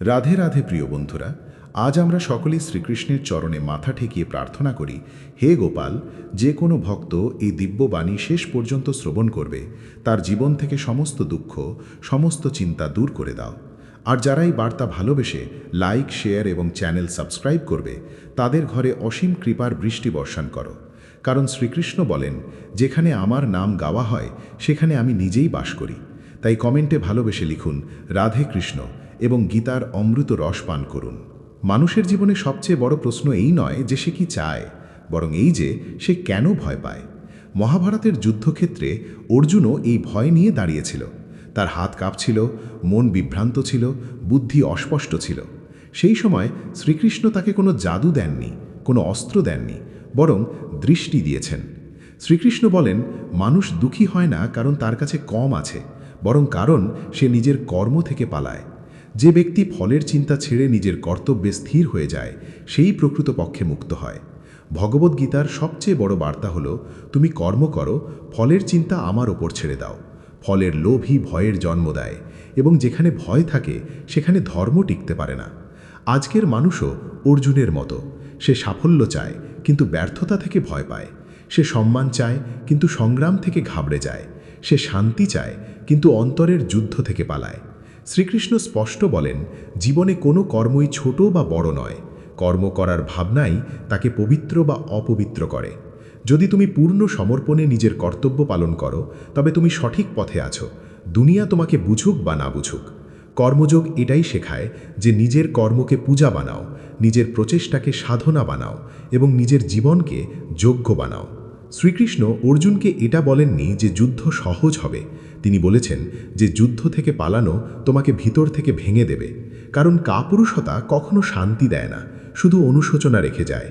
রাধে রাধে প্রিয় বন্ধুরা, আজ আমরা সকলেই শ্রীকৃষ্ণের চরণে মাথা ঠেকিয়ে প্রার্থনা করি, হে গোপাল, যে কোনো ভক্ত এই দিব্যবাণী শেষ পর্যন্ত শ্রবণ করবে, তার জীবন থেকে সমস্ত দুঃখ, সমস্ত চিন্তা দূর করে দাও। আর যারা এই বার্তা ভালোবেসে লাইক, শেয়ার এবং চ্যানেল সাবস্ক্রাইব করবে, তাদের ঘরে অসীম কৃপার বৃষ্টি বর্ষণ করো। কারণ শ্রীকৃষ্ণ বলেন, যেখানে আমার নাম গাওয়া হয়, সেখানে আমি নিজেই বাস করি। তাই কমেন্টে ভালোবেসে লিখুন, রাধে কৃষ্ণ এবং গীতার অমৃত রস পান করুন। মানুষের জীবনে সবচেয়ে বড় প্রশ্ন এই নয় যে সে কি চায়, বরং এই যে সে কেন ভয় পায়। মহাভারতের যুদ্ধক্ষেত্রে অর্জুনও এই ভয় নিয়ে দাঁড়িয়েছিল। তার হাত কাঁপছিল, মন বিভ্রান্ত ছিল, বুদ্ধি অস্পষ্ট ছিল। সেই সময় শ্রীকৃষ্ণ তাকে কোনো জাদু দেননি, কোনো অস্ত্র দেননি, বরং দৃষ্টি দিয়েছেন। শ্রীকৃষ্ণ বলেন, মানুষ দুঃখী হয় না কারণ তার কাছে কম আছে, বরং কারণ সে নিজের কর্ম থেকে পালায়। যে ব্যক্তি ফলের চিন্তা ছেড়ে নিজের কর্তব্যে স্থির হয়ে যায়, সেই প্রকৃতপক্ষে মুক্ত হয়। ভগবদ্গীতার সবচেয়ে বড় বার্তা হলো, তুমি কর্ম করো, ফলের চিন্তা আমার ওপর ছেড়ে দাও। ফলের লোভই ভয়ের জন্ম দেয়, এবং যেখানে ভয় থাকে, সেখানে ধর্ম টিকতে পারে না। আজকের মানুষও অর্জুনের মতো। সে সাফল্য চায়, কিন্তু ব্যর্থতা থেকে ভয় পায়। সে সম্মান চায়, কিন্তু সংগ্রাম থেকে ঘাবড়ে যায়। সে শান্তি চায়, কিন্তু অন্তরের যুদ্ধ থেকে পালায়। শ্রীকৃষ্ণ স্পষ্ট বলেন, জীবনে কোনো কর্মই ছোট বা বড় নয়। কর্ম করার ভাবনাই তাকে পবিত্র বা অপবিত্র করে। যদি তুমি পূর্ণ সমর্পণে নিজের কর্তব্য পালন করো, তবে তুমি সঠিক পথে আছো। দুনিয়া তোমাকে বুঝুক বা না বুঝুক। কর্মযোগ এটাই শেখায় যে নিজের কর্মকে পূজা বানাও, নিজের প্রচেষ্টাকে সাধনা বানাও এবং নিজের জীবনকে যোগ্য বানাও। শ্রীকৃষ্ণ অর্জুনকে এটা বলেননি যে যুদ্ধ সহজ হবে। তিনি বলেছেন যে যুদ্ধ থেকে পালানো তোমাকে ভিতর থেকে ভেঙে দেবে, কারণ কাপুরুষতা কখনো শান্তি দেয় না, শুধু অনুশোচনা রেখে যায়।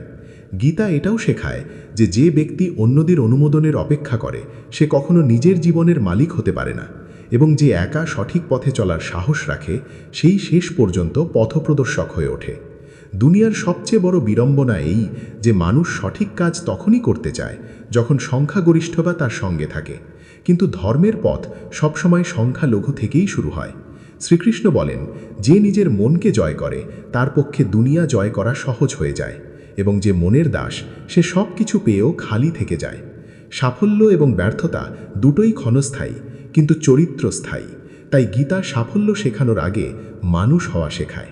গীতা এটাও শেখায় যে যে ব্যক্তি অন্যদের অনুমোদনের অপেক্ষা করে, সে কখনো নিজের জীবনের মালিক হতে পারে না, এবং যে একা সঠিক পথে চলার সাহস রাখে, সেই শেষ পর্যন্ত পথপ্রদর্শক হয়ে ওঠে। দুনিয়ার সবচেয়ে বড় বিড়ম্বনা এই যে মানুষ সঠিক কাজ তখনই করতে চায়, যখন সংখ্যাগরিষ্ঠতা তার সঙ্গে থাকে। কিন্তু ধর্মের পথ সবসময় সংখ্যালঘু থেকেই শুরু হয়। শ্রীকৃষ্ণ বলেন, যে নিজের মনকে জয় করে, তার পক্ষে দুনিয়া জয় করা সহজ হয়ে যায় এবং যে মনের দাস, সে সব কিছু পেয়েও খালি থেকে যায়। সাফল্য এবং ব্যর্থতা দুটোই ক্ষণস্থায়ী, কিন্তু চরিত্র স্থায়ী। তাই গীতা সাফল্য শেখানোর আগে মানুষ হওয়া শেখায়।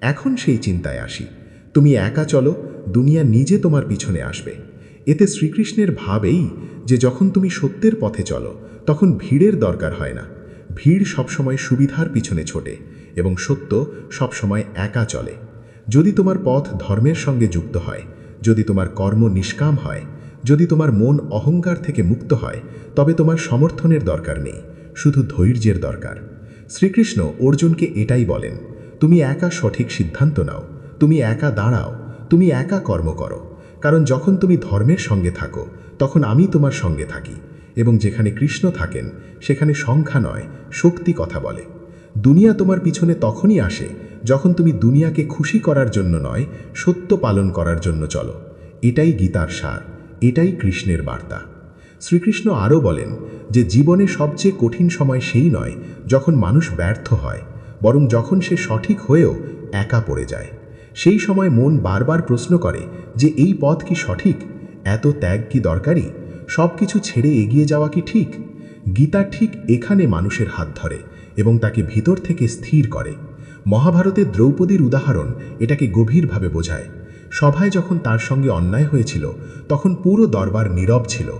এখন সেই চিন্তায় আসি, তুমি একা চলো, দুনিয়া নিজে তোমার পিছনে আসবে। এতে শ্রীকৃষ্ণের ভাব এই যে যখন তুমি সত্যের পথে চলো, তখন ভিড়ের দরকার হয় না। ভিড় সবসময় সুবিধার পিছনে ছোটে এবং সত্য সবসময় একা চলে। যদি তোমার পথ ধর্মের সঙ্গে যুক্ত হয়, যদি তোমার কর্ম নিষ্কাম হয়, যদি তোমার মন অহংকার থেকে মুক্ত হয়, তবে তোমার সমর্থনের দরকার নেই, শুধু ধৈর্যের দরকার। শ্রীকৃষ্ণ অর্জুনকে এটাই বলেন, তুমি একা সঠিক সিদ্ধান্ত নাও, তুমি একা দাঁড়াও, তুমি একা কর্ম করো। কারণ যখন তুমি ধর্মের সঙ্গে থাকো তখন আমি তোমার সঙ্গে থাকি এবং যেখানে কৃষ্ণ থাকেন, সেখানে সংখ্যা নয়, শক্তি কথা বলে। দুনিয়া তোমার পিছনে তখনই আসে যখন তুমি দুনিয়াকে খুশি করার জন্য নয়, সত্য পালন করার জন্য চলো। এটাই গীতার সার, এটাই কৃষ্ণের বার্তা। শ্রীকৃষ্ণ আরও বলেন যে জীবনে সবচেয়ে কঠিন সময় সেই নয় যখন মানুষ ব্যর্থ হয়, বরং যখন সে সঠিক হয়েও একা পড়ে যায়। সেই সময় মন বারবার প্রশ্ন করে যে এই পথ কি সঠিক? এত ত্যাগ কি দরকারি? সব কিছু ছেড়ে এগিয়ে যাওয়া কি ঠিক? গীতা ঠিক এখানে মানুষের হাত ধরে এবং তাকে ভিতর থেকে স্থির করে। মহাভারতের দ্রৌপদীর উদাহরণ এটাকে গভীরভাবে বোঝায়। সভায় যখন তার সঙ্গে অন্যায় হয়েছিল, তখন পুরো দরবার নীরব ছিল।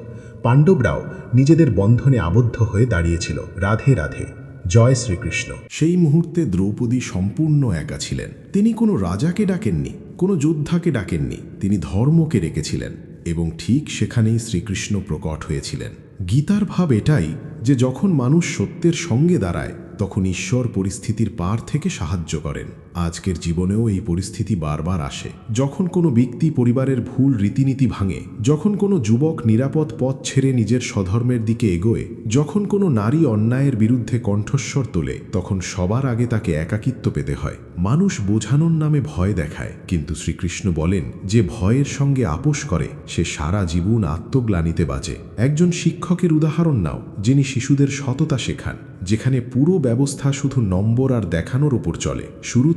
পাণ্ডবরাও নিজেদের বন্ধনে আবদ্ধ হয়ে দাঁড়িয়েছিল, রাধে রাধে। জয় শ্রীকৃষ্ণ। সেই মুহূর্তে দ্রৌপদী সম্পূর্ণ একা ছিলেন। তিনি কোনো রাজাকে ডাকেননি, কোনো যোদ্ধাকে ডাকেননি, তিনি ধর্মকে রেখেছিলেন। এবং ঠিক সেখানেই শ্রীকৃষ্ণ প্রকট হয়েছিলেন। গীতার ভাব এটাই যে যখন মানুষ সত্যের সঙ্গে দাঁড়ায়, তখন ঈশ্বর পরিস্থিতির পার থেকে সাহায্য করেন। আজকের জীবনেও এই পরিস্থিতি বারবার আসে। যখন কোনো ব্যক্তি পরিবারের ভুল রীতিনীতি ভাঙে, যখন কোনো যুবক নিরাপদ পথ ছেড়ে নিজের স্বধর্মের দিকে এগোয়, যখন কোনো নারী অন্যায়ের বিরুদ্ধে কণ্ঠস্বর তোলে, তখন সবার আগে তাকে একাকিত্ব পেতে হয়। মানুষ বোঝানোর নামে ভয় দেখায়, কিন্তু শ্রীকৃষ্ণ বলেন, যে ভয়ের সঙ্গে আপোষ করে, সে সারা জীবন আত্মগ্লানিতে বাজে। একজন শিক্ষকের উদাহরণ নাও, যিনি শিশুদের সততা শেখান, যেখানে পুরো ব্যবস্থা শুধু নম্বর আর দেখানোর উপর চলে।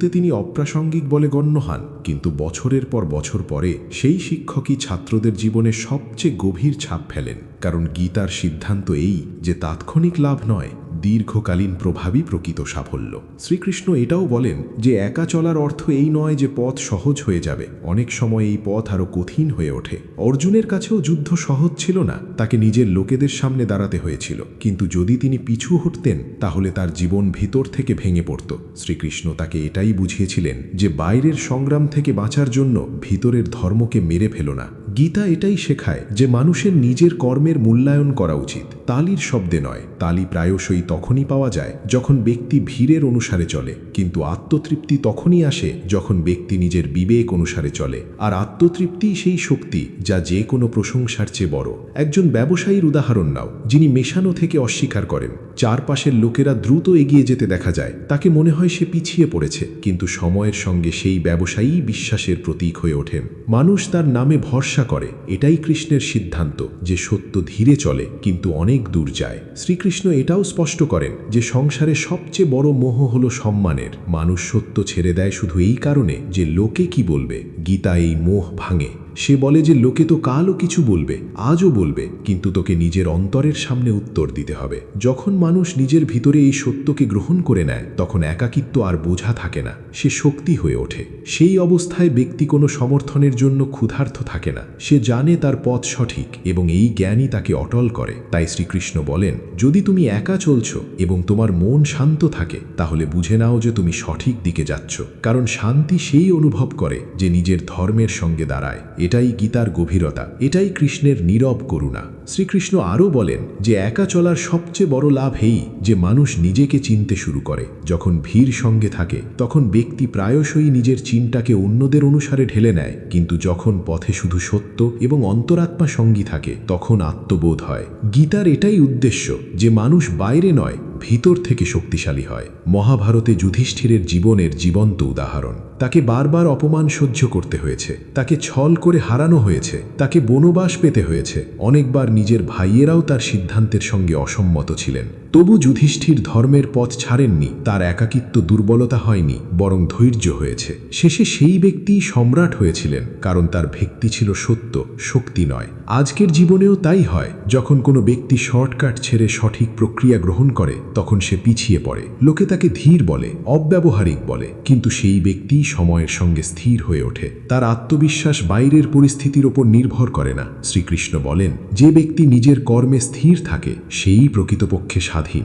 শুরুতে তিনি অপ্রাসঙ্গিক বলে গণ্য হন, কিন্তু বছরের পর বছর পরে সেই শিক্ষকই ছাত্রদের জীবনে সবচেয়ে গভীর ছাপ ফেলেন, কারণ গীতার সিদ্ধান্ত এই যে তাৎক্ষণিক লাভ নয় দীর্ঘকালীন প্রভাবই প্রকৃত সাফল্য। শ্রীকৃষ্ণ এটাও বলেন যে একা চলার অর্থ এই নয় যে পথ সহজ হয়ে যাবে। অনেক সময় এই পথ আরও কঠিন হয়ে ওঠে। অর্জুনের কাছেও যুদ্ধ সহজ ছিল না, তাকে নিজের লোকেদের সামনে দাঁড়াতে হয়েছিল। কিন্তু যদি তিনি পিছু হটতেন, তাহলে তার জীবন ভিতর থেকে ভেঙে পড়ত। শ্রীকৃষ্ণ তাকে এটাই বুঝিয়েছিলেন যে বাইরের সংগ্রাম থেকে বাঁচার জন্য ভিতরের ধর্মকে মেরে ফেলো না। গীতা এটাই শেখায় যে মানুষের নিজের কর্মের মূল্যায়ন করা উচিত। তালির শব্দে নয়, তালি প্রায়শই তখনই পাওয়া যায় যখন ব্যক্তি ভিড়ের অনুসারে চলে, কিন্তু আত্মতৃপ্তি তখনই আসে যখন ব্যক্তি নিজের বিবেক অনুসারে চলে। আর আত্মতৃপ্তি সেই শক্তি যা যে কোনো প্রশংসার চেয়ে বড়। একজন ব্যবসায়ীর উদাহরণ নাও, যিনি মেশানো থেকে অস্বীকার করেন। চারপাশের লোকেরা দ্রুত এগিয়ে যেতে দেখা যায়, তাকে মনে হয় সে পিছিয়ে পড়েছে, কিন্তু সময়ের সঙ্গে সেই ব্যবসায়ী বিশ্বাসের প্রতীক হয়ে ওঠেন। মানুষ তার নামে ভরসা করে, এটাই কৃষ্ণের সিদ্ধান্ত যে সত্য ধীরে চলে, কিন্তু অনেক দূর যায়। শ্রীকৃষ্ণ এটাও স্পষ্ট করেন যে সংসারে সবচেয়ে বড় মোহ হল সম্মানের। মানুষ সত্য ছেড়ে দেয় শুধু এই কারণে যে লোকে কি বলবে, গীতা এই মোহ ভাঙে। সে বলে যে, লোকে তো কালও কিছু বলবে, আজও বলবে, কিন্তু তোকে নিজের অন্তরের সামনে উত্তর দিতে হবে। যখন মানুষ নিজের ভিতরে এই সত্যকে গ্রহণ করে নেয়, তখন একাকিত্ব আর বোঝা থাকে না, সে শক্তি হয়ে ওঠে। সেই অবস্থায় ব্যক্তি কোনো সমর্থনের জন্য ক্ষুধার্থ থাকে না। সে জানে তার পথ সঠিক এবং এই জ্ঞানই তাকে অটল করে। তাই শ্রীকৃষ্ণ বলেন, যদি তুমি একা চলছ এবং তোমার মন শান্ত থাকে, তাহলে বুঝে নাও যে তুমি সঠিক দিকে যাচ্ছ। কারণ শান্তি সেই অনুভব করে যে নিজের ধর্মের সঙ্গে দাঁড়ায়। এটাই গীতার গভীরতা এটাই কৃষ্ণের নীরব করুণা। শ্রীকৃষ্ণ আরও বলেন যে একা চলার সবচেয়ে বড় লাভ এই যে মানুষ নিজেকে চিনতে শুরু করে। যখন ভিড় সঙ্গে থাকে, তখন ব্যক্তি প্রায়শই নিজের চিনটাকে অন্যদের অনুসারে ঢেলে নেয়। কিন্তু যখন পথে শুধু সত্য এবং অন্তরাত্মা সঙ্গী থাকে, তখন আত্মবোধ হয়। গীতার এটাই উদ্দেশ্য যে মানুষ বাইরে নয়, ভিতর থেকে শক্তিশালী হয়। মহাভারতে যুধিষ্ঠিরের জীবনের জীবন্ত উদাহরণ। তাকে বারবার অপমান সহ্য করতে হয়েছে। তাকে ছল করে হারানো হয়েছে। তাকে বনবাস পেতে হয়েছে। অনেকবার নিজের ভাইয়েরাও তার সিদ্ধান্তের সঙ্গে অসম্মত ছিলেন। তবু যুধিষ্ঠির ধর্মের পথ ছাড়েননি, তার একাকিত্ব দুর্বলতা হয়নি, বরং ধৈর্য হয়েছে। শেষে সেই ব্যক্তিই সম্রাট হয়েছিলেন, কারণ তার ভক্তি ছিল সত্য, শক্তি নয়। আজকের জীবনেও তাই হয়, যখন কোনো ব্যক্তি শর্টকাট ছেড়ে সঠিক প্রক্রিয়া গ্রহণ করে, তখন সে পিছিয়ে পড়ে। লোকে তাকে ধীর বলে, অব্যবহারিক বলে, কিন্তু সেই ব্যক্তি সময়ের সঙ্গে স্থির হয়ে ওঠে। তার আত্মবিশ্বাস বাইরের পরিস্থিতির ওপর নির্ভর করে না। শ্রীকৃষ্ণ বলেন, যে ব্যক্তি নিজের কর্মে স্থির থাকে, সেই প্রকৃতপক্ষে স্বাধীন।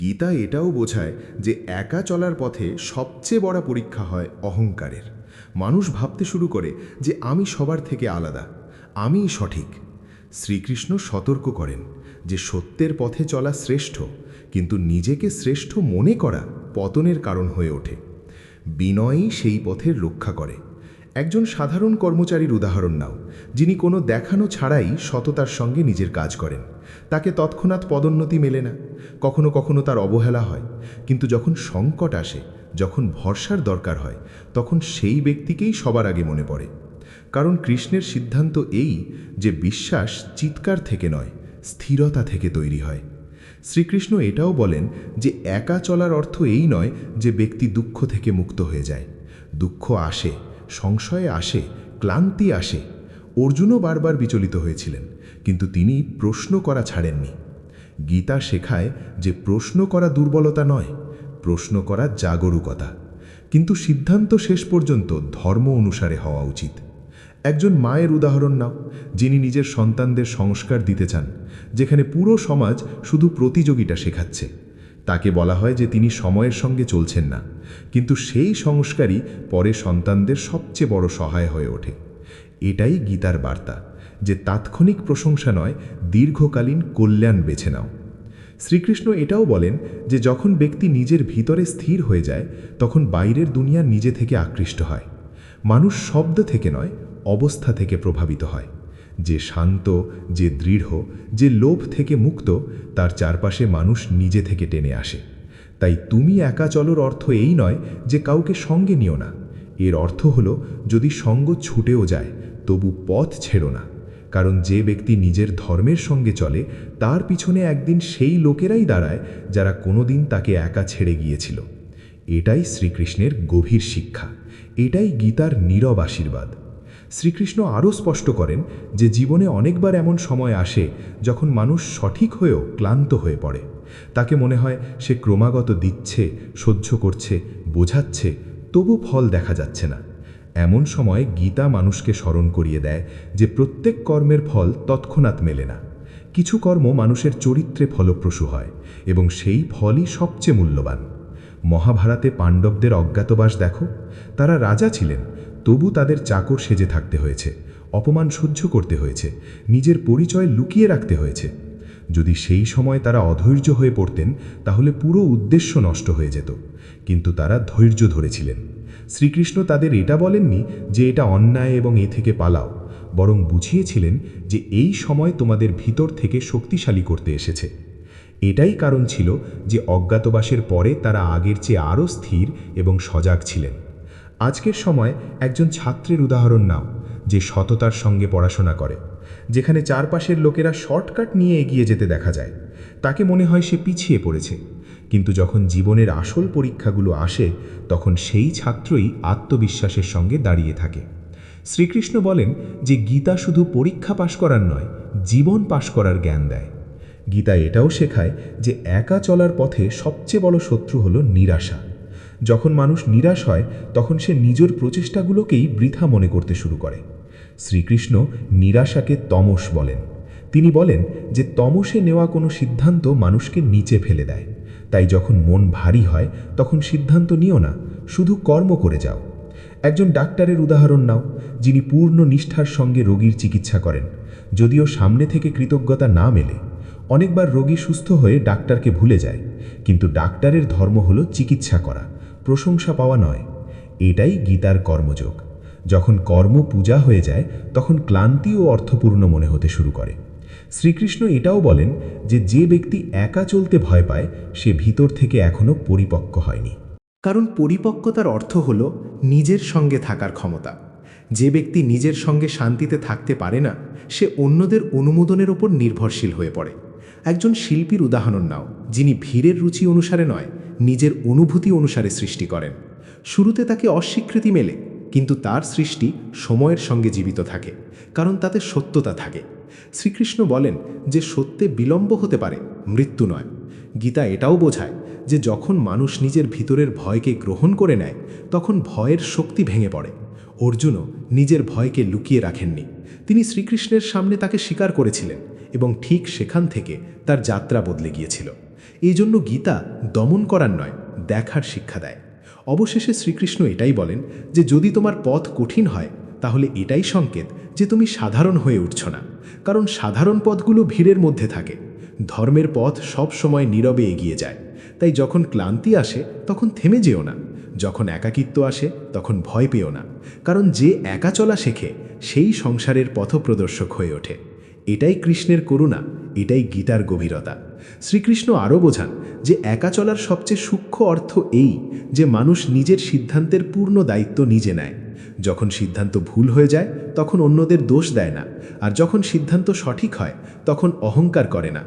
গীতা এটাও বোঝায় যে একা চলার পথে সবচেয়ে বড় পরীক্ষা হয় অহংকারের। মানুষ ভাবতে শুরু করে যে আমি সবার থেকে আলাদা। আমিই সঠিক। শ্রীকৃষ্ণ সতর্ক করেন যে সত্যের পথে চলা শ্রেষ্ঠ, কিন্তু নিজেকে শ্রেষ্ঠ মনে করা পতনের কারণ হয়ে ওঠে। বিনয়ই সেই পথের রক্ষা করে। একজন সাধারণ কর্মচারীর উদাহরণ নাও, যিনি কোনো দেখানো ছাড়াই সততার সঙ্গে নিজের কাজ করেন। তাকে তৎক্ষণাৎ পদোন্নতি মেলে না। কখনো কখনো তার অবহেলা হয়, কিন্তু যখন সংকট আসে, যখন ভরসার দরকার হয়, তখন সেই ব্যক্তিকেই সবার আগে মনে পড়ে। কারণ কৃষ্ণের সিদ্ধান্ত এই যে বিশ্বাস চিৎকার থেকে নয়, স্থিরতা থেকে তৈরি হয়। শ্রীকৃষ্ণ এটাও বলেন যে একা চলার অর্থ এই নয় যে ব্যক্তি দুঃখ থেকে মুক্ত হয়ে যায়। দুঃখ আসে, সংশয়ে আসে, ক্লান্তি আসে। অর্জুনও বারবার বিচলিত হয়েছিলেন, কিন্তু তিনি প্রশ্ন করা ছাড়েননি। গীতা শেখায় যে প্রশ্ন করা দুর্বলতা নয়, প্রশ্ন করা জাগরুকতা। কিন্তু সিদ্ধান্ত শেষ পর্যন্ত ধর্ম অনুসারে হওয়া উচিত। একজন মায়ের উদাহরণ নাও, যিনি নিজের সন্তানদের সংস্কার দিতে চান, যেখানে পুরো সমাজ শুধু প্রতিযোগিতা শেখাচ্ছে। তাকে বলা হয় যে তিনি সময়ের সঙ্গে চলছেন না, কিন্তু সেই সংস্কারই পরে সন্তানদের সবচেয়ে বড় সহায় হয়ে ওঠে। এটাই গীতার বার্তা, যে তাৎক্ষণিক প্রশংসা নয়, দীর্ঘকালীন কল্যাণ বেছে নাও। শ্রীকৃষ্ণ এটাও বলেন যে যখন ব্যক্তি নিজের ভিতরে স্থির হয়ে যায়, তখন বাইরের দুনিয়া নিজে থেকে আকৃষ্ট হয়। মানুষ শব্দ থেকে নয় অবস্থা থেকে প্রভাবিত হয়। যে শান্ত, যে দৃঢ়, যে লোভ থেকে মুক্ত, তার চারপাশে মানুষ নিজে থেকে টেনে আসে। তাই তুমি একা চলোর অর্থ এই নয় যে কাউকে সঙ্গে নিও না। এর অর্থ হলো, যদি সঙ্গ ছুটেও যায়, তবু পথ ছেড়ো না। কারণ যে ব্যক্তি নিজের ধর্মের সঙ্গে চলে, তার পিছনে একদিন সেই লোকেরাই দাঁড়ায় যারা কোনোদিন তাকে একা ছেড়ে গিয়েছিল। এটাই শ্রীকৃষ্ণের গভীর শিক্ষা। এটাই গীতার নীরব আশীর্বাদ। শ্রীকৃষ্ণ আরও স্পষ্ট করেন যে জীবনে অনেকবার এমন সময় আসে যখন মানুষ সঠিক হয়েও ক্লান্ত হয়ে পড়ে। তাকে মনে হয় সে ক্রমাগত দিচ্ছে, সহ্য করছে, বোঝাচ্ছে, তবু ফল দেখা যাচ্ছে না। এমন সময় গীতা মানুষকে স্মরণ করিয়ে দেয় যে প্রত্যেক কর্মের ফল তৎক্ষণাৎ মেলে না। কিছু কর্ম মানুষের চরিত্রে ফলপ্রসূ হয় এবং সেই ফলই সবচেয়ে মূল্যবান। মহাভারতে পাণ্ডবদের অজ্ঞাতবাস দেখো। তারা রাজা ছিলেন তবু তাদের চাকর সেজে থাকতে হয়েছে, অপমান সহ্য করতে হয়েছে, নিজের পরিচয় লুকিয়ে রাখতে হয়েছে। যদি সেই সময় তারা অধৈর্য হয়ে পড়তেন, তাহলে পুরো উদ্দেশ্য নষ্ট হয়ে যেত। কিন্তু তারা ধৈর্য ধরেছিলেন। শ্রীকৃষ্ণ তাদের এটা বলেননি যে এটা অন্যায় এবং এ থেকে পালাও, বরং বুঝিয়েছিলেন যে এই সময় তোমাদের ভিতর থেকে শক্তিশালী করতে এসেছে। এটাই কারণ ছিল যে অজ্ঞাতবাসের পরে তারা আগের চেয়ে আরও স্থির এবং সজাগ ছিলেন। আজকের সময় একজন ছাত্রের উদাহরণ নাও, যে সততার সঙ্গে পড়াশোনা করে, যেখানে চারপাশের লোকেরা শর্টকাট নিয়ে এগিয়ে যেতে দেখা যায়। তাকে মনে হয় সে পিছিয়ে পড়েছে। কিন্তু যখন জীবনের আসল পরীক্ষাগুলো আসে, তখন সেই ছাত্রই আত্মবিশ্বাসের সঙ্গে দাঁড়িয়ে থাকে। শ্রীকৃষ্ণ বলেন যে গীতা শুধু পরীক্ষা পাশ করার নয়, জীবন পাশ করার জ্ঞান দেয়। গীতা এটাও শেখায় যে একা চলার পথে সবচেয়ে বড় শত্রু হলো নিরাশা। যখন মানুষ নিরাশ হয়, তখন সে নিজের প্রচেষ্টাগুলোকেই বৃথা মনে করতে শুরু করে। শ্রীকৃষ্ণ নিরাশাকে তমস বলেন। তিনি বলেন যে তমসে নেওয়া কোনো সিদ্ধান্ত মানুষকে নিচে ফেলে দেয়। তাই যখন মন ভারী হয়, তখন সিদ্ধান্ত নিও না, শুধু কর্ম করে যাও। একজন ডাক্তারের উদাহরণ নাও, যিনি পূর্ণ নিষ্ঠার সঙ্গে রোগীর চিকিৎসা করেন। যদিও সামনে থেকে কৃতজ্ঞতা না মেলে, অনেকবার রোগী সুস্থ হয়ে ডাক্তারকে ভুলে যায়। কিন্তু ডাক্তারের ধর্ম হলো চিকিৎসা করা। প্রশংসা পাওয়া নয়। এটাই গীতার কর্মযোগ। যখন কর্ম পূজা হয়ে যায়, তখন ক্লান্তি ও অর্থপূর্ণ মনে হতে শুরু করে। শ্রীকৃষ্ণ এটাও বলেন যে যে ব্যক্তি একা চলতে ভয় পায়, সে ভিতর থেকে এখনও পরিপক্ক হয়নি। কারণ পরিপক্কতার অর্থ হল নিজের সঙ্গে থাকার ক্ষমতা। যে ব্যক্তি নিজের সঙ্গে শান্তিতে থাকতে পারে না, সে অন্যদের অনুমোদনের ওপর নির্ভরশীল হয়ে পড়ে। একজন শিল্পীর উদাহরণ নাও, যিনি ভিড়ের রুচি অনুসারে নয় নিজের অনুভূতি অনুসারে সৃষ্টি করেন। শুরুতে তাকে অস্বীকৃতি মেলে, কিন্তু তার সৃষ্টি সময়ের সঙ্গে জীবিত থাকে, কারণ তাতে সত্যতা থাকে। শ্রীকৃষ্ণ বলেন যে সত্যে বিলম্ব হতে পারে, মৃত্যু নয়। গীতা এটাও বোঝায় যে যখন মানুষ নিজের ভিতরের ভয়কে গ্রহণ করে নেয়, তখন ভয়ের শক্তি ভেঙে পড়ে। অর্জুনও নিজের ভয়কে লুকিয়ে রাখেননি। তিনি শ্রীকৃষ্ণের সামনে তাকে স্বীকার করেছিলেন এবং ঠিক সেখান থেকে তার যাত্রা বদলে গিয়েছিল। এই জন্য গীতা দমন করার নয়, দেখার শিক্ষা দেয়। অবশেষে শ্রীকৃষ্ণ এটাই বলেন যে, যদি তোমার পথ কঠিন হয়, তাহলে এটাই সংকেত যে, তুমি সাধারণ হয়ে উঠছ না। কারণ সাধারণ পথগুলো ভিড়ের মধ্যে থাকে। ধর্মের পথ সব সময় নীরবে এগিয়ে যায়। তাই যখন ক্লান্তি আসে, তখন থেমে যেও না। যখন একাকিত্ব আসে, তখন ভয় পেও না। কারণ যে একা চলা শেখে, সেই সংসারের পথপ্রদর্শক হয়ে ওঠে। এটাই কৃষ্ণের করুণা এটাই গীতার গভীরতা। শ্রীকৃষ্ণ আরও বোঝান যে একা চলার সবচেয়ে সূক্ষ্ম অর্থ এই যে মানুষ নিজের সিদ্ধান্তের পূর্ণ দায়িত্ব নিজে নেয়। যখন সিদ্ধান্ত ভুল হয়ে যায়, তখন অন্যদের দোষ দেয় না, আর যখন সিদ্ধান্ত সঠিক হয়, তখন অহংকার করে না।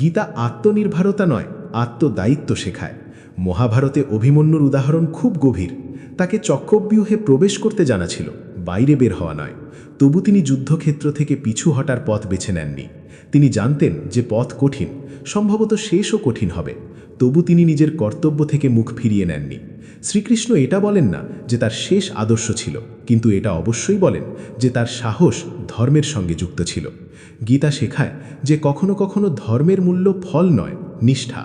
গীতা আত্মনির্ভরতা নয়, আত্মদায়িত্ব শেখায়। মহাভারতে অভিমন্যুর উদাহরণ খুব গভীর। তাকে চক্রব্যূহে প্রবেশ করতে জানা ছিল। বাইরে বের হওয়া নয়। তবু তিনি যুদ্ধক্ষেত্র থেকে পিছু হটার পথ বেছে নেননি। তিনি জানতেন যে পথ কঠিন, সম্ভবত শেষও কঠিন হবে। তবু তিনি নিজের কর্তব্য থেকে মুখ ফিরিয়ে নেননি। শ্রীকৃষ্ণ এটা বলেন না যে তার শেষ আদর্শ ছিল, কিন্তু এটা অবশ্যই বলেন যে তার সাহস ধর্মের সঙ্গে যুক্ত ছিল। গীতা শেখায় যে কখনো কখনো ধর্মের মূল্য ফল নয়, নিষ্ঠা।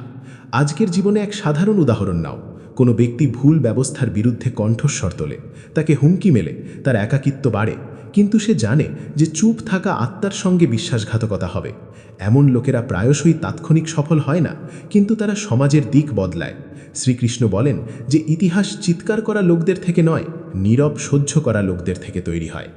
আজকের জীবনে এক সাধারণ উদাহরণ নাও। কোনো ব্যক্তি ভুল ব্যবস্থার বিরুদ্ধে কণ্ঠস্বর তোলে তাকে হুমকি মেলে তার একাকিত্ব বাড়ে। কিন্তু সে জানে যে চুপ থাকা আত্মার সঙ্গে বিশ্বাসঘাতকতা হবে। এমন লোকেরা প্রায়শই তাৎক্ষণিক সফল হয় না, কিন্তু তারা সমাজের দিক বদলায়। শ্রীকৃষ্ণ বলেন যে ইতিহাস চিৎকার করা লোকদের থেকে নয়, নীরব সহ্য করা লোকদের থেকে তৈরি হয়।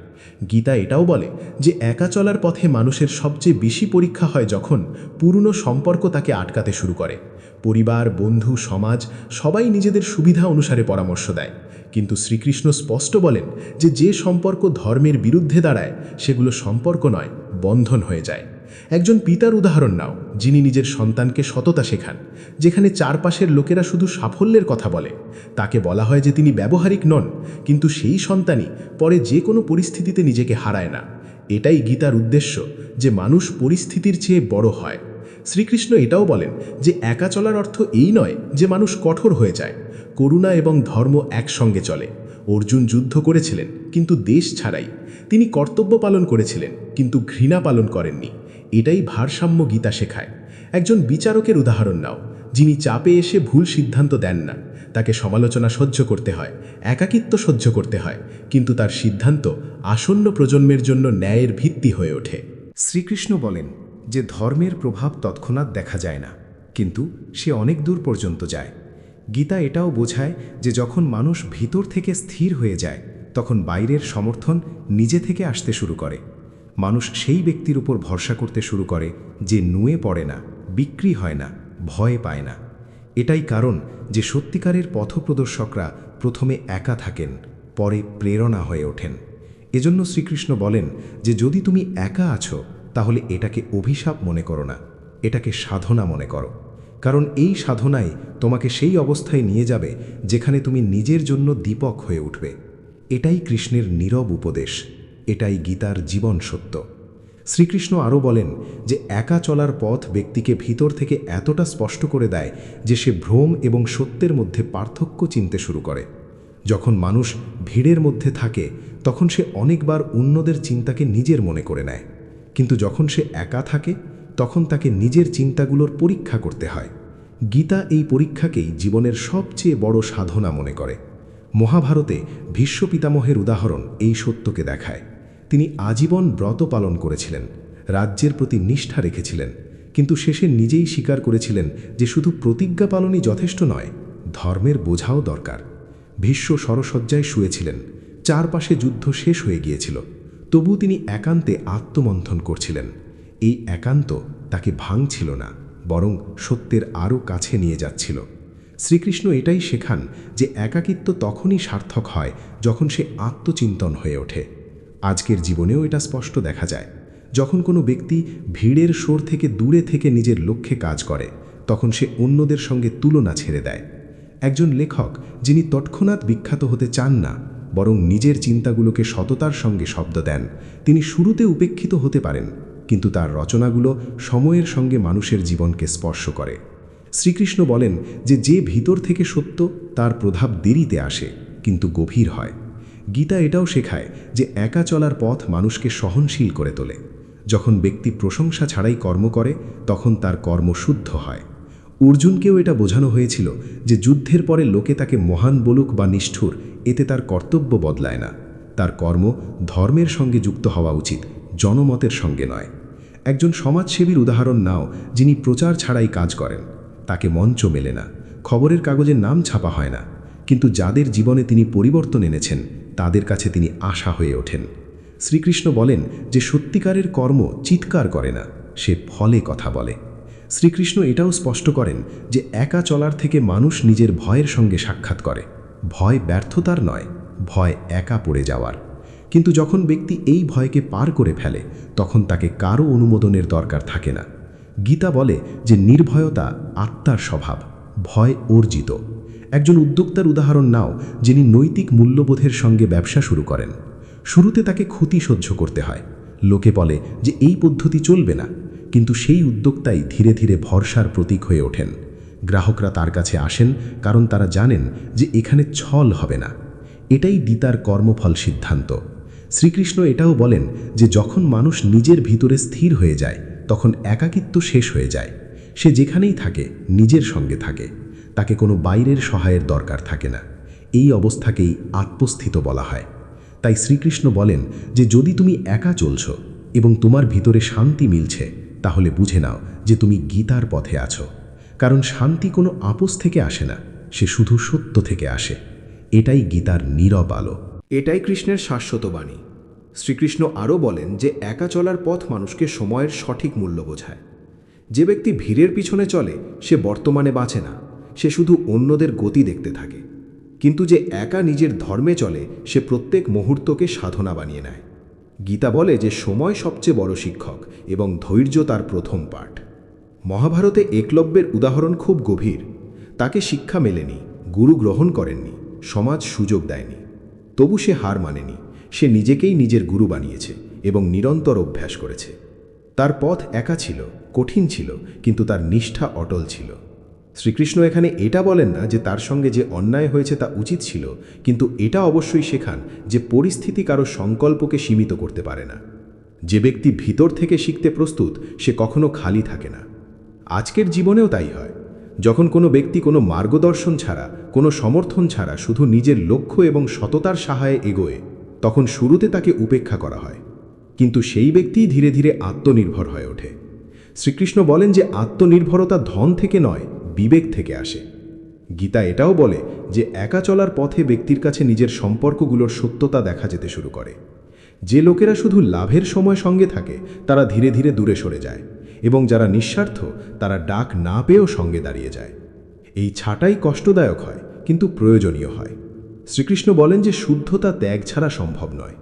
গীতা এটাও বলে যে একা চলার পথে মানুষের সবচেয়ে বেশি পরীক্ষা হয় যখন পুরনো সম্পর্ক তাকে আটকাতে শুরু করে। পরিবার, বন্ধু, সমাজ সবাই নিজেদের সুবিধা অনুসারে পরামর্শ দেয়। কিন্তু শ্রীকৃষ্ণ স্পষ্ট বলেন যে যে সম্পর্ক ধর্মের বিরুদ্ধে দাঁড়ায়, সেগুলো সম্পর্ক নয়, বন্ধন হয়ে যায়। একজন পিতার উদাহরণ নাও, যিনি নিজের সন্তানকে সততা শেখান, যেখানে চারপাশের লোকেরা শুধু সাফল্যের কথা বলে। তাকে বলা হয় যে তিনি ব্যবহারিক নন, কিন্তু সেই সন্তানই পরে যে কোনো পরিস্থিতিতে নিজেকে হারায় না। এটাই গীতার উদ্দেশ্য, যে মানুষ পরিস্থিতির চেয়ে বড় হয়। শ্রীকৃষ্ণ এটাও বলেন যে একা চলার অর্থ এই নয় যে মানুষ কঠোর হয়ে যায়। করুণা এবং ধর্ম একসঙ্গে চলে। অর্জুন যুদ্ধ করেছিলেন, কিন্তু দেশ ছাড়াই। তিনি কর্তব্য পালন করেছিলেন, কিন্তু ঘৃণা পালন করেননি। এটাই ভারসাম্য গীতা শেখায়। একজন বিচারকের উদাহরণ নাও, যিনি চাপে এসে ভুল সিদ্ধান্ত দেন না। তাকে সমালোচনা সহ্য করতে হয়, একাকিত্ব সহ্য করতে হয়, কিন্তু তার সিদ্ধান্ত আসন্ন প্রজন্মের জন্য ন্যায়ের ভিত্তি হয়ে ওঠে। শ্রীকৃষ্ণ বলেন যে ধর্মের প্রভাব তৎক্ষণাৎ দেখা যায় না, কিন্তু সে অনেক দূর পর্যন্ত যায়। গীতা এটাও বোঝায় যে যখন মানুষ ভিতর থেকে স্থির হয়ে যায়, তখন বাইরের সমর্থন নিজে থেকে আসতে শুরু করে। মানুষ সেই ব্যক্তির উপর ভরসা করতে শুরু করে যে নুয়ে পড়ে না, বিক্রি হয় না, ভয় পায় না। এটাই কারণ যে সত্যিকারের পথপ্রদর্শকরা প্রথমে একা থাকেন, পরে প্রেরণা হয়ে ওঠেন। এজন্য শ্রীকৃষ্ণ বলেন যে যদি তুমি একা আছো, তাহলে এটাকে অভিশাপ মনে করো না, এটাকে সাধনা মনে করো। কারণ এই সাধনাই তোমাকে সেই অবস্থায় নিয়ে যাবে যেখানে তুমি নিজের জন্য দীপক হয়ে উঠবে। এটাই কৃষ্ণের নীরব উপদেশ, এটাই গীতার জীবন সত্য। শ্রীকৃষ্ণ আরও বলেন যে একা চলার পথ ব্যক্তিকে ভিতর থেকে এতটা স্পষ্ট করে দেয় যে সে ভ্রম এবং সত্যের মধ্যে পার্থক্য চিনতে শুরু করে। যখন মানুষ ভিড়ের মধ্যে থাকে, তখন সে অনেকবার অন্যদের চিন্তাকে নিজের মনে করে নেয়। কিন্তু যখন সে একা থাকে তখন তাকে নিজের চিন্তাগুলোর পরীক্ষা করতে হয়। গীতা এই পরীক্ষাকেই জীবনের সবচেয়ে বড় সাধনা মনে করে। মহাভারতে ভীষ্ম পিতামহের উদাহরণ এই সত্যকে দেখায়। তিনি আজীবন ব্রত পালন করেছিলেন, রাজ্যের প্রতি নিষ্ঠা রেখেছিলেন, কিন্তু শেষে নিজেই স্বীকার করেছিলেন যে শুধু প্রতিজ্ঞা পালনই যথেষ্ট নয়, ধর্মের বোঝাও দরকার। ভীষ্ম সরসজ্জায় শুয়েছিলেন, চারপাশে যুদ্ধ শেষ হয়ে গিয়েছিল তবু তিনি একান্তে আত্মমন্থন করছিলেন। এই একান্ত তাকে ভাঙছিল না, বরং সত্যের আরও কাছে নিয়ে যাচ্ছিল। শ্রীকৃষ্ণ এটাই শেখান যে একাকিত্ব তখনই সার্থক হয় যখন সে আত্মচিন্তন হয়ে ওঠে। আজকের জীবনেও এটা স্পষ্ট দেখা যায়। যখন কোনো ব্যক্তি ভিড়ের সোর থেকে দূরে থেকে নিজের লক্ষ্যে কাজ করে, তখন সে অন্যদের সঙ্গে তুলনা ছেড়ে দেয়। একজন লেখক যিনি তৎক্ষণাৎ বিখ্যাত হতে চান না, বরং নিজের চিন্তাগুলোকে সততার সঙ্গে শব্দ দেন, তিনি শুরুতে উপেক্ষিত হতে পারেন। কিন্তু তার রচনাগুলো সময়ের সঙ্গে মানুষের জীবনকে স্পর্শ করে। শ্রীকৃষ্ণ বলেন যে যে ভিতর থেকে সত্য, তার প্রভাব দেরিতে আসে, কিন্তু গভীর হয়। গীতা এটাও শেখায় যে একা চলার পথ মানুষকে সহনশীল করে তোলে। যখন ব্যক্তি প্রশংসা ছাড়াই কর্ম করে, তখন তার কর্ম শুদ্ধ হয়। অর্জুনকেও এটা বোঝানো হয়েছিল যে যুদ্ধের পরে লোকে তাকে মহান বলুক বা নিষ্ঠুর, এতে তার কর্তব্য বদলায় না। তার কর্ম ধর্মের সঙ্গে যুক্ত হওয়া উচিত, জনমতের সঙ্গে নয়। একজন সমাজসেবীর উদাহরণ নাও, যিনি প্রচার ছাড়াই কাজ করেন। তাকে মঞ্চ মেলে না, খবরের কাগজের নাম ছাপা হয় না। কিন্তু যাদের জীবনে তিনি পরিবর্তন এনেছেন, তাদের কাছে তিনি আশা হয়ে ওঠেন। শ্রীকৃষ্ণ বলেন যে সত্যিকারের কর্ম চিৎকার করে না, সে ফলে কথা বলে। শ্রীকৃষ্ণ এটাও স্পষ্ট করেন যে একা চলার থেকে মানুষ নিজের ভয়ের সঙ্গে সাক্ষাৎ করে। ভয় ব্যর্থতার নয়, ভয় একা পড়ে যাওয়ার। কিন্তু যখন ব্যক্তি এই ভয়কে পার করে ফেলে, তখন তাকে কারও অনুমোদনের দরকার থাকে না। গীতা বলে যে নির্ভয়তা আত্মার স্বভাব, ভয় অর্জিত। একজন উদ্যোক্তার উদাহরণ নাও, যিনি নৈতিক মূল্যবোধের সঙ্গে ব্যবসা শুরু করেন। শুরুতে তাকে ক্ষতি সহ্য করতে হয়। লোকে বলে যে এই পদ্ধতি চলবে না, কিন্তু সেই উদ্যোক্তাই ধীরে ধীরে ভরসার প্রতীক হয়ে ওঠেন। গ্রাহকরা তার কাছে আসেন, কারণ তারা জানেন যে এখানে ছল হবে না। এটাই গীতার কর্মফল সিদ্ধান্ত। শ্রীকৃষ্ণ এটাও বলেন যে যখন মানুষ নিজের ভিতরে স্থির হয়ে যায়, তখন একাকিত্ব শেষ হয়ে যায়। সে যেখানেই থাকে, নিজের সঙ্গে থাকে। তাকে কোনো বাইরের সহায়ের দরকার থাকে না। এই অবস্থাকেই আত্মস্থিত বলা হয়। তাই শ্রীকৃষ্ণ বলেন যে যদি তুমি একা চলছ এবং তোমার ভিতরে শান্তি মিলছে, তাহলে বুঝে নাও যে তুমি গীতার পথে আছো। কারণ শান্তি কোনো আপোষ থেকে আসে না, সে শুধু সত্য থেকে আসে। এটাই গীতার নীরব আলো। এটাই কৃষ্ণের শাশ্বত বাণী। শ্রীকৃষ্ণ আরও বলেন যে একা চলার পথ মানুষকে সময়ের সঠিক মূল্য বোঝায়। যে ব্যক্তি ভিড়ের পিছনে চলে, সে বর্তমানে বাঁচে না, সে শুধু অন্যদের গতি দেখতে থাকে। কিন্তু যে একা নিজের ধর্মে চলে, সে প্রত্যেক মুহূর্তকে সাধনা বানিয়ে নেয়। গীতা বলে যে সময় সবচেয়ে বড় শিক্ষক এবং ধৈর্য তার প্রথম পাঠ। মহাভারতে একলব্যের উদাহরণ খুব গভীর। তাকে শিক্ষা মেলেনি, গুরু গ্রহণ করেননি, সমাজ সুযোগ দেয়নি। তবু সে হার মানেনি। সে নিজেকেই নিজের গুরু বানিয়েছে এবং নিরন্তর অভ্যাস করেছে। তার পথ একা ছিল, কঠিন ছিল, কিন্তু তার নিষ্ঠা অটল ছিল। শ্রীকৃষ্ণ এখানে এটা বলেন না যে তার সঙ্গে যে অন্যায় হয়েছে তা উচিত ছিল, কিন্তু এটা অবশ্যই শেখান যে পরিস্থিতি কারও সংকল্পকে সীমিত করতে পারে না। যে ব্যক্তি ভিতর থেকে শিখতে প্রস্তুত, সে কখনো খালি থাকে না। আজকের জীবনেও তাই হয়। যখন কোনো ব্যক্তি কোনো মার্গদর্শন ছাড়া, কোনো সমর্থন ছাড়া শুধু নিজের লক্ষ্য এবং সততার সাহায্যে এগোয়, তখন শুরুতে তাকে উপেক্ষা করা হয়। কিন্তু সেই ব্যক্তিই ধীরে ধীরে আত্মনির্ভর হয়ে ওঠে। শ্রীকৃষ্ণ বলেন যে আত্মনির্ভরতা ধন থেকে নয়, বিবেক থেকে আসে। গীতা এটাও বলে যে একা চলার পথে ব্যক্তির কাছে নিজের সম্পর্কগুলোর সত্যতা দেখা যেতে শুরু করে। যে লোকেরা শুধু লাভের সময় সঙ্গে থাকে, তারা ধীরে ধীরে দূরে সরে যায়। এবং যারা নিঃস্বার্থ, তারা ডাক না পেয়েও সঙ্গে দাঁড়িয়ে যায়। এই ছাটাই কষ্টদায়ক হয়, কিন্তু প্রয়োজনীয় হয়। শ্রীকৃষ্ণ বলেন যে শুদ্ধতা ত্যাগ ছাড়া সম্ভব নয়।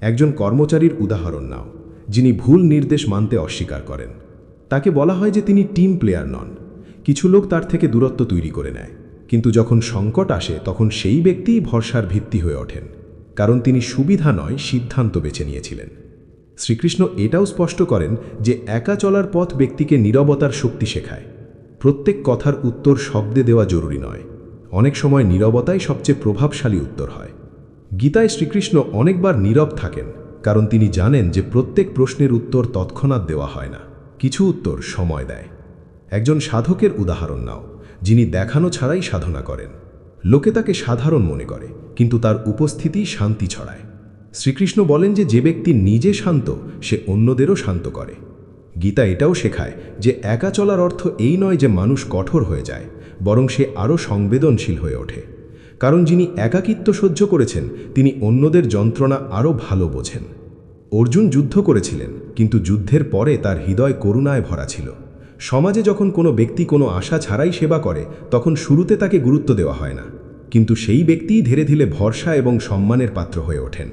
একজন কর্মচারীর উদাহরণ নাও, যিনি ভুল নির্দেশ মানতে অস্বীকার করেন। তাকে বলা হয় যে তিনি টিম প্লেয়ার নন। কিছু লোক তার থেকে দূরত্ব তৈরি করে নেয়। কিন্তু যখন সংকট আসে, তখন সেই ব্যক্তিই ভরসার ভিত্তি হয়ে ওঠেন। কারণ তিনি সুবিধা নয়, সিদ্ধান্ত বেছে নিয়েছিলেন। শ্রীকৃষ্ণ এটাও স্পষ্ট করেন যে একা চলার পথ ব্যক্তিকে নীরবতার শক্তি শেখায়। প্রত্যেক কথার উত্তর শব্দে দেওয়া জরুরি নয়। অনেক সময় নীরবতাই সবচেয়ে প্রভাবশালী উত্তর হয়। গীতায় শ্রীকৃষ্ণ অনেকবার নীরব থাকেন, কারণ তিনি জানেন যে প্রত্যেক প্রশ্নের উত্তর তৎক্ষণাৎ দেওয়া হয় না। কিছু উত্তর সময় দেয়। একজন সাধকের উদাহরণ নাও, যিনি দেখানো ছাড়াই সাধনা করেন। লোকে তাকে সাধারণ মনে করে, কিন্তু তার উপস্থিতি শান্তি ছড়ায়। শ্রীকৃষ্ণ বলেন যে যে ব্যক্তি নিজে শান্ত, সে অন্যদেরও শান্ত করে। গীতা এটাও শেখায় যে একা চলার অর্থ এই নয় যে মানুষ কঠোর হয়ে যায়, বরং সে আরও সংবেদনশীল হয়ে ওঠে। কারণ যিনি একাকিত্ব সহ্য করেছেন, তিনি অন্যদের যন্ত্রণা আরও ভালো বোঝেন। অর্জুন যুদ্ধ করেছিলেন, কিন্তু যুদ্ধের পরে তার হৃদয় করুণায় ভরা ছিল। সমাজে যখন কোনো ব্যক্তি কোনো আশা ছাড়াই সেবা করে, তখন শুরুতে তাকে গুরুত্ব দেওয়া হয় না। কিন্তু সেই ব্যক্তিই ধীরে ধীরে ভরসা এবং সম্মানের পাত্র হয়ে ওঠেন।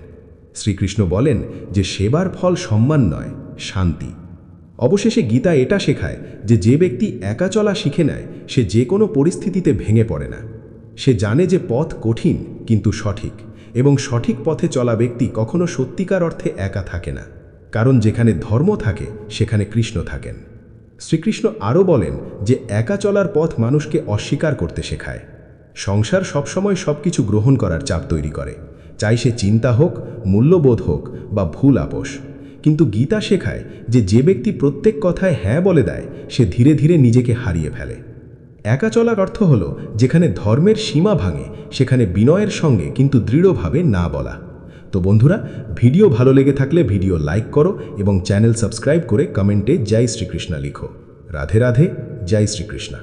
শ্রীকৃষ্ণ বলেন যে সেবার ফল সম্মান নয়, শান্তি। অবশেষে গীতা এটা শেখায় যে যে ব্যক্তি একা চলা শিখে নেয়, সে যে কোনো পরিস্থিতিতে ভেঙে পড়ে না। সে জানে যে পথ কঠিন, কিন্তু সঠিক, এবং সঠিক পথে চলা ব্যক্তি কখনো সত্যিকার অর্থে একা থাকে না, কারণ যেখানে ধর্ম থাকে, সেখানে কৃষ্ণ থাকেন। শ্রীকৃষ্ণ আরও বলেন যে একা চলার পথ মানুষকে অস্বীকার করতে শেখায়। সংসার সবসময় সব কিছু গ্রহণ করার চাপ তৈরি করে। চাই সে চিন্তা হোক, মূল্যবোধ হোক বা ভুল আপোষ। কিন্তু গীতা শেখায় যে যে ব্যক্তি প্রত্যেক কথায় হ্যাঁ বলে দেয়, সে ধীরে ধীরে নিজেকে হারিয়ে ফেলে। একা চলার অর্থ হল যেখানে ধর্মের সীমা ভাঙে, সেখানে বিনয়ের সঙ্গে কিন্তু দৃঢ়ভাবে না বলা। তো বন্ধুরা, ভিডিও ভালো লেগে থাকলে ভিডিও লাইক করো এবং চ্যানেল সাবস্ক্রাইব করে কমেন্টে জয় শ্রীকৃষ্ণ লিখো। রাধে রাধে, জয় শ্রীকৃষ্ণ।